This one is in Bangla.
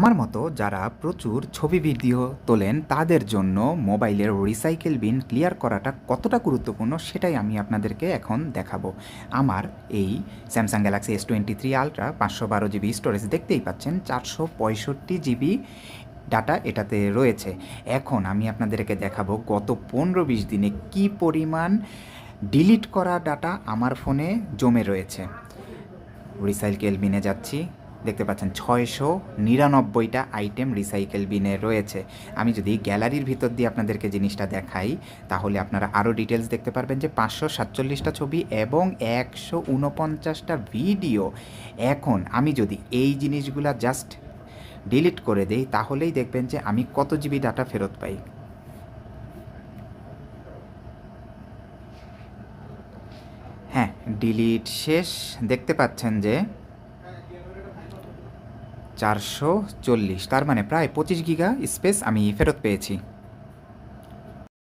আমার মতো যারা প্রচুর ছবি ভিডিও তোলেন, তাদের জন্য মোবাইলের রিসাইকেল বিন ক্লিয়ার করাটা কতটা গুরুত্বপূর্ণ সেটাই আমি আপনাদেরকে এখন দেখাবো। আমার এই Samsung Galaxy S twenty three ultra পাঁচশো বারো জিবি স্টোরেজ দেখতেই পাচ্ছেন, চারশো পঁয়ষট্টি জিবি ডাটা এটাতে রয়েছে। এখন আমি আপনাদেরকে দেখাবো গত পনেরো বিশ দিনে কি পরিমাণ ডিলিট করা ডাটা আমার ফোনে জমে রয়েছে। রিসাইকেল বিনে যাচ্ছি। দেখতে পাচ্ছেন, ছয়শো নিরানব্বইটা আইটেম রিসাইকেল বিনে রয়েছে। আমি যদি গ্যালারির ভিতর দিয়ে আপনাদেরকে জিনিসটা দেখাই, তাহলে আপনারা আরও ডিটেলস দেখতে পারবেন যে পাঁচশো সাতচল্লিশটা ছবি এবং একশো উনপঞ্চাশটা ভিডিও এখন আমি যদি এই জিনিসগুলা জাস্ট ডিলিট করে দেই, তাহলেই দেখবেন যে আমি কত জিবি ডাটা ফেরত পাই। হ্যাঁ ডিলিট শেষ। দেখতে পাচ্ছেন যে চারশো চল্লিশ। তার মানে প্রায় পঁচিশ গিগা স্পেস আমি ফেরত পেয়েছি।